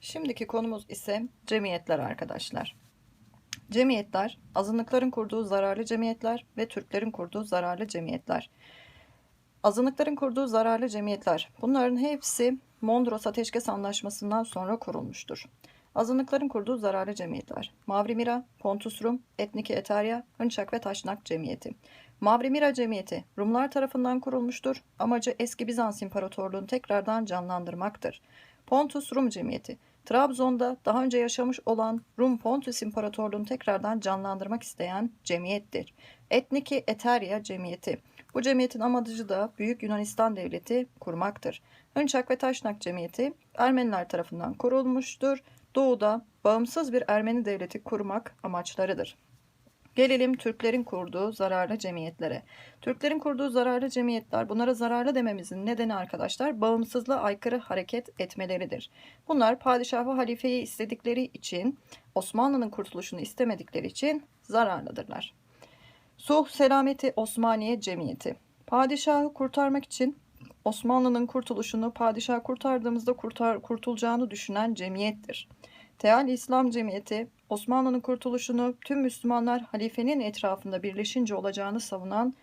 Şimdiki konumuz ise cemiyetler arkadaşlar. Cemiyetler, azınlıkların kurduğu zararlı cemiyetler ve Türklerin kurduğu zararlı cemiyetler. Azınlıkların kurduğu zararlı cemiyetler, bunların hepsi Mondros Ateşkes Anlaşması'ndan sonra kurulmuştur. Azınlıkların kurduğu zararlı cemiyetler. Mavrimira, Pontus Rum, Etniki Eterya, Hınçak ve Taşnak Cemiyeti. Mavrimira Cemiyeti Rumlar tarafından kurulmuştur. Amacı eski Bizans İmparatorluğunu tekrardan canlandırmaktır. Pontus Rum Cemiyeti Trabzon'da daha önce yaşamış olan Rum Pontus İmparatorluğunu tekrardan canlandırmak isteyen cemiyettir. Etniki Eterya Cemiyeti bu cemiyetin amacı da Büyük Yunanistan Devleti kurmaktır. Hınçak ve Taşnak Cemiyeti Ermeniler tarafından kurulmuştur. Doğuda bağımsız bir Ermeni devleti kurmak amaçlarıdır. Gelelim Türklerin kurduğu zararlı cemiyetlere. Türklerin kurduğu zararlı cemiyetler bunlara zararlı dememizin nedeni arkadaşlar bağımsızlığa aykırı hareket etmeleridir. Bunlar padişah ve halifeyi istedikleri için Osmanlı'nın kurtuluşunu istemedikleri için zararlıdırlar. Suh Selameti Osmaniye Cemiyeti Padişahı kurtarmak için Osmanlı'nın kurtuluşunu padişah kurtardığımızda kurtar, kurtulacağını düşünen cemiyettir. Teal İslam Cemiyeti Osmanlı'nın kurtuluşunu tüm Müslümanlar halifenin etrafında birleşince olacağını savunan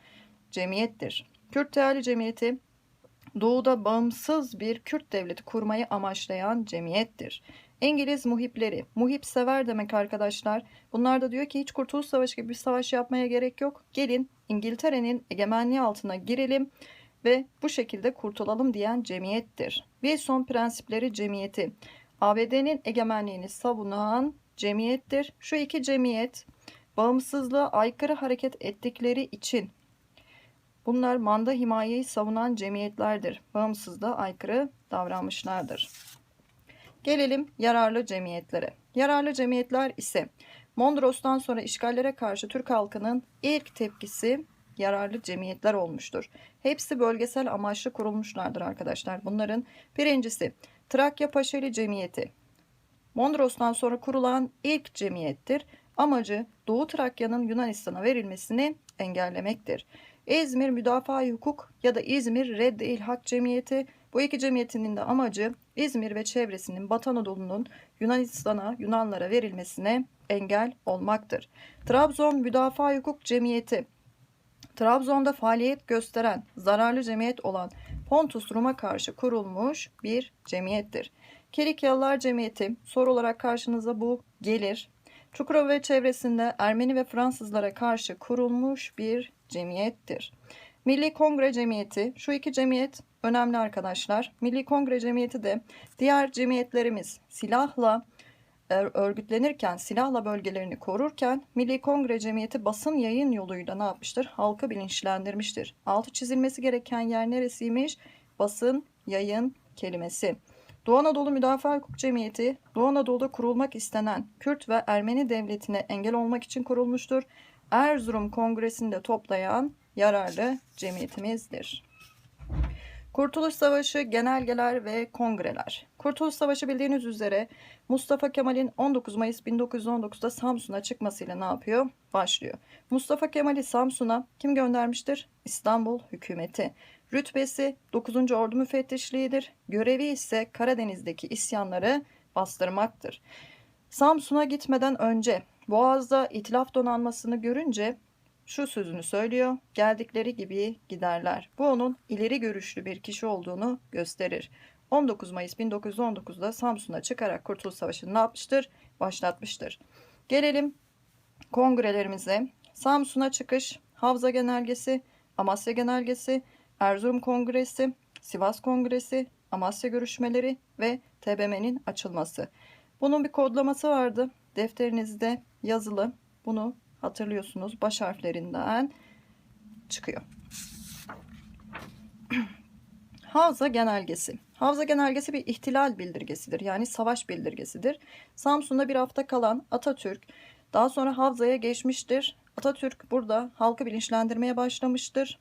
cemiyettir. Kürt Teali Cemiyeti Doğu'da bağımsız bir Kürt devleti kurmayı amaçlayan cemiyettir. İngiliz muhipleri, muhip sever demek arkadaşlar. Bunlar da diyor ki hiç Kurtuluş Savaşı gibi bir savaş yapmaya gerek yok. Gelin İngiltere'nin egemenliği altına girelim ve bu şekilde kurtulalım diyen cemiyettir. Wilson Prensipleri Cemiyeti, ABD'nin egemenliğini savunan cemiyettir. Şu iki cemiyet bağımsızlığa aykırı hareket ettikleri için bunlar manda himayeyi savunan cemiyetlerdir. Bağımsızlığa aykırı davranmışlardır. Gelelim yararlı cemiyetlere. Yararlı cemiyetler ise Mondros'tan sonra işgallere karşı Türk halkının ilk tepkisi yararlı cemiyetler olmuştur. Hepsi bölgesel amaçlı kurulmuşlardır arkadaşlar. Bunların birincisi Trakya Paşeli Cemiyeti. Mondros'tan sonra kurulan ilk cemiyettir. Amacı Doğu Trakya'nın Yunanistan'a verilmesini engellemektir. İzmir Müdafaa Hukuk ya da İzmir Reddi İlhak Cemiyeti bu iki cemiyetinin de amacı İzmir ve çevresinin Batı Anadolu'nun Yunanistan'a, Yunanlara verilmesine engel olmaktır. Trabzon Müdafaa Hukuk Cemiyeti Trabzon'da faaliyet gösteren zararlı cemiyet olan Pontus Rum'a karşı kurulmuş bir cemiyettir. Kilikyalılar Cemiyeti soru olarak karşınıza bu gelir. Çukurova ve çevresinde Ermeni ve Fransızlara karşı kurulmuş bir cemiyettir. Milli Kongre Cemiyeti, şu iki cemiyet önemli arkadaşlar. Milli Kongre Cemiyeti de diğer cemiyetlerimiz silahla örgütlenirken, silahla bölgelerini korurken Milli Kongre Cemiyeti basın yayın yoluyla ne yapmıştır? Halkı bilinçlendirmiştir. Altı çizilmesi gereken yer neresiymiş? Basın, yayın kelimesi. Doğu Anadolu Müdafaa Hukuk Cemiyeti, Doğu Anadolu'da kurulmak istenen Kürt ve Ermeni devletine engel olmak için kurulmuştur. Erzurum Kongresi'nde toplayan yararlı cemiyetimizdir. Kurtuluş Savaşı genelgeler ve kongreler. Kurtuluş Savaşı bildiğiniz üzere Mustafa Kemal'in 19 Mayıs 1919'da Samsun'a çıkmasıyla ne yapıyor? Başlıyor. Mustafa Kemal'i Samsun'a kim göndermiştir? İstanbul hükümeti. Rütbesi 9. Ordu Müfettişliğidir. Görevi ise Karadeniz'deki isyanları bastırmaktır. Samsun'a gitmeden önce Boğaz'da itilaf donanmasını görünce şu sözünü söylüyor. Geldikleri gibi giderler. Bu onun ileri görüşlü bir kişi olduğunu gösterir. 19 Mayıs 1919'da Samsun'a çıkarak Kurtuluş Savaşı'nı ne yapmıştır? Başlatmıştır. Gelelim kongrelerimize. Samsun'a çıkış, Havza Genelgesi, Amasya Genelgesi, Erzurum Kongresi, Sivas Kongresi, Amasya görüşmeleri ve TBMM'nin açılması. Bunun bir kodlaması vardı. Defterinizde yazılı. Bunu hatırlıyorsunuz baş harflerinden çıkıyor. Havza genelgesi. Havza genelgesi bir ihtilal bildirgesidir. Yani savaş bildirgesidir. Samsun'da bir hafta kalan Atatürk daha sonra Havza'ya geçmiştir. Atatürk burada halkı bilinçlendirmeye başlamıştır.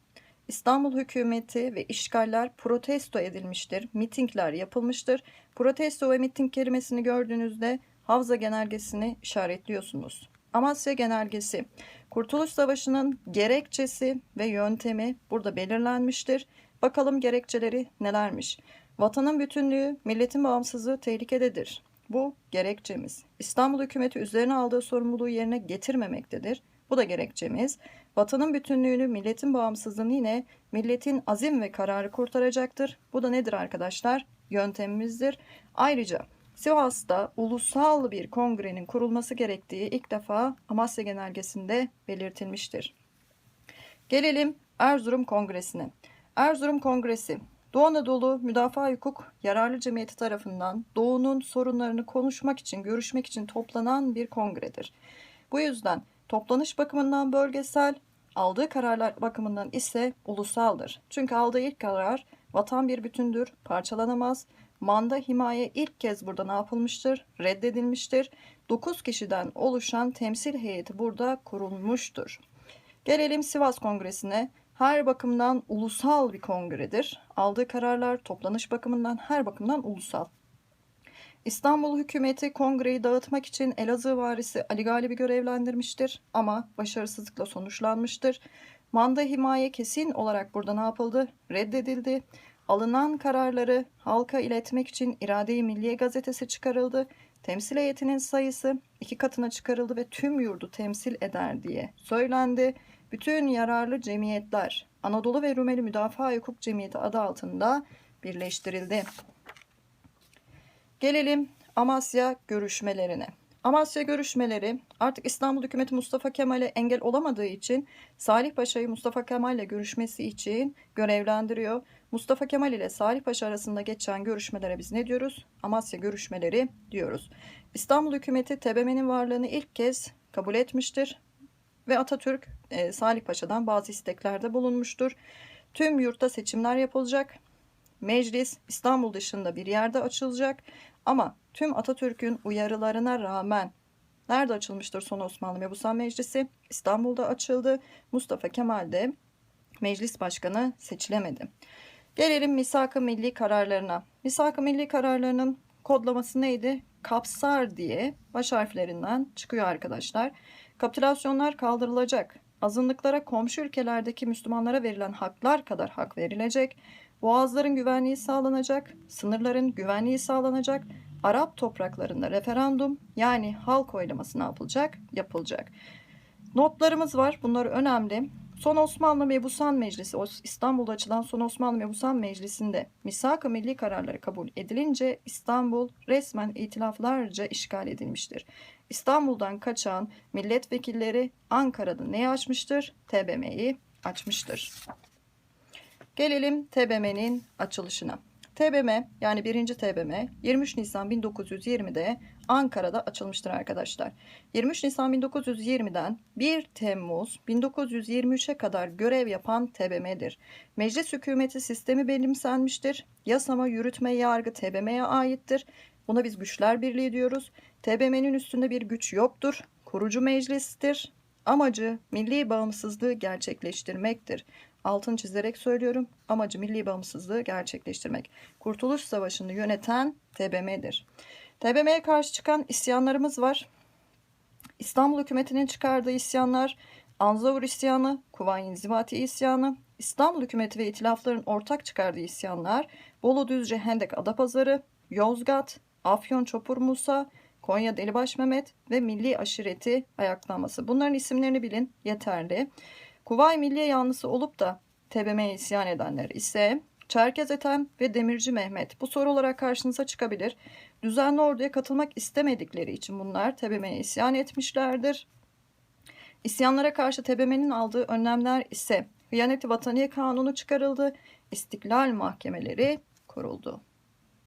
İstanbul hükümeti ve işgaller protesto edilmiştir. Mitingler yapılmıştır. Protesto ve miting kelimesini gördüğünüzde Havza genelgesini işaretliyorsunuz. Amasya Genelgesi. Kurtuluş Savaşı'nın gerekçesi ve yöntemi burada belirlenmiştir. Bakalım gerekçeleri nelermiş? Vatanın bütünlüğü, milletin bağımsızlığı tehlikededir. Bu gerekçemiz. İstanbul hükümeti üzerine aldığı sorumluluğu yerine getirmemektedir. Bu da gerekçemiz. Vatanın bütünlüğünü, milletin bağımsızlığını yine milletin azim ve kararı kurtaracaktır. Bu da nedir arkadaşlar? Yöntemimizdir. Ayrıca Sivas'ta ulusal bir kongrenin kurulması gerektiği ilk defa Amasya Genelgesi'nde belirtilmiştir. Gelelim Erzurum Kongresi'ne. Erzurum Kongresi Doğu Anadolu Müdafaa Hukuk Yararlı Cemiyeti tarafından Doğu'nun sorunlarını konuşmak için, görüşmek için toplanan bir kongredir. Bu yüzden toplanış bakımından bölgesel, aldığı kararlar bakımından ise ulusaldır. Çünkü aldığı ilk karar vatan bir bütündür, parçalanamaz. Manda himaye ilk kez burada ne yapılmıştır? Reddedilmiştir. 9 kişiden oluşan temsil heyeti burada kurulmuştur. Gelelim Sivas Kongresi'ne. Her bakımdan ulusal bir kongredir. Aldığı kararlar toplanış bakımından her bakımdan ulusal. İstanbul hükümeti kongreyi dağıtmak için Elazığ varisi Ali Galip'i görevlendirmiştir ama başarısızlıkla sonuçlanmıştır. Manda himaye kesin olarak burada ne yapıldı? Reddedildi. Alınan kararları halka iletmek için İrade-i Milliye gazetesi çıkarıldı. Temsil heyetinin sayısı iki katına çıkarıldı ve tüm yurdu temsil eder diye söylendi. Bütün yararlı cemiyetler Anadolu ve Rumeli Müdafaa Hukuk Cemiyeti adı altında birleştirildi. Gelelim Amasya görüşmelerine. Amasya görüşmeleri artık İstanbul hükümeti Mustafa Kemal'e engel olamadığı için Salih Paşa'yı Mustafa Kemal ile görüşmesi için görevlendiriyor. Mustafa Kemal ile Salih Paşa arasında geçen görüşmelere biz ne diyoruz? Amasya görüşmeleri diyoruz. İstanbul hükümeti TBMM'nin varlığını ilk kez kabul etmiştir ve Atatürk e, Salih Paşa'dan bazı isteklerde bulunmuştur. Tüm yurtta seçimler yapılacak. Meclis İstanbul dışında bir yerde açılacak ama tüm Atatürk'ün uyarılarına rağmen nerede açılmıştır son Osmanlı Mebusan Meclisi? İstanbul'da açıldı. Mustafa Kemal de meclis başkanı seçilemedi. Gelelim misak-ı milli kararlarına. Misak-ı milli kararlarının kodlaması neydi? Kapsar diye baş harflerinden çıkıyor arkadaşlar. Kapitülasyonlar kaldırılacak. Azınlıklara komşu ülkelerdeki Müslümanlara verilen haklar kadar hak verilecek. Boğazların güvenliği sağlanacak, sınırların güvenliği sağlanacak. Arap topraklarında referandum yani halk oylaması ne yapılacak? Yapılacak. Notlarımız var. Bunlar önemli. Son Osmanlı Mebusan Meclisi, İstanbul'da açılan Son Osmanlı Mebusan Meclisi'nde misak-ı milli kararları kabul edilince İstanbul resmen itilaflarca işgal edilmiştir. İstanbul'dan kaçan milletvekilleri Ankara'da neyi açmıştır? TBMM'yi açmıştır. Gelelim TBMM'nin açılışına. TBM yani 1. TBM 23 Nisan 1920'de Ankara'da açılmıştır arkadaşlar. 23 Nisan 1920'den 1 Temmuz 1923'e kadar görev yapan TBM'dir. Meclis hükümeti sistemi benimsenmiştir. Yasama, yürütme, yargı TBM'ye aittir. Buna biz güçler birliği diyoruz. TBM'nin üstünde bir güç yoktur. Kurucu meclistir. Amacı milli bağımsızlığı gerçekleştirmektir. Altın çizerek söylüyorum. Amacı milli bağımsızlığı gerçekleştirmek. Kurtuluş Savaşı'nı yöneten TBM'dir. TBM'ye karşı çıkan isyanlarımız var. İstanbul hükümetinin çıkardığı isyanlar Anzavur isyanı, Kuvayi İnzibati isyanı, İstanbul hükümeti ve itilafların ortak çıkardığı isyanlar Bolu Düzce Hendek Adapazarı, Yozgat, Afyon Çopur Musa, Konya Delibaş Mehmet ve Milli Aşireti ayaklanması. Bunların isimlerini bilin yeterli. Kuvay Milliye yanlısı olup da TBM'ye isyan edenler ise Çerkez Ethem ve Demirci Mehmet. Bu soru olarak karşınıza çıkabilir. Düzenli orduya katılmak istemedikleri için bunlar TBM'ye isyan etmişlerdir. İsyanlara karşı TBMM'nin aldığı önlemler ise Hıyaneti Vataniye Kanunu çıkarıldı, istiklal mahkemeleri kuruldu.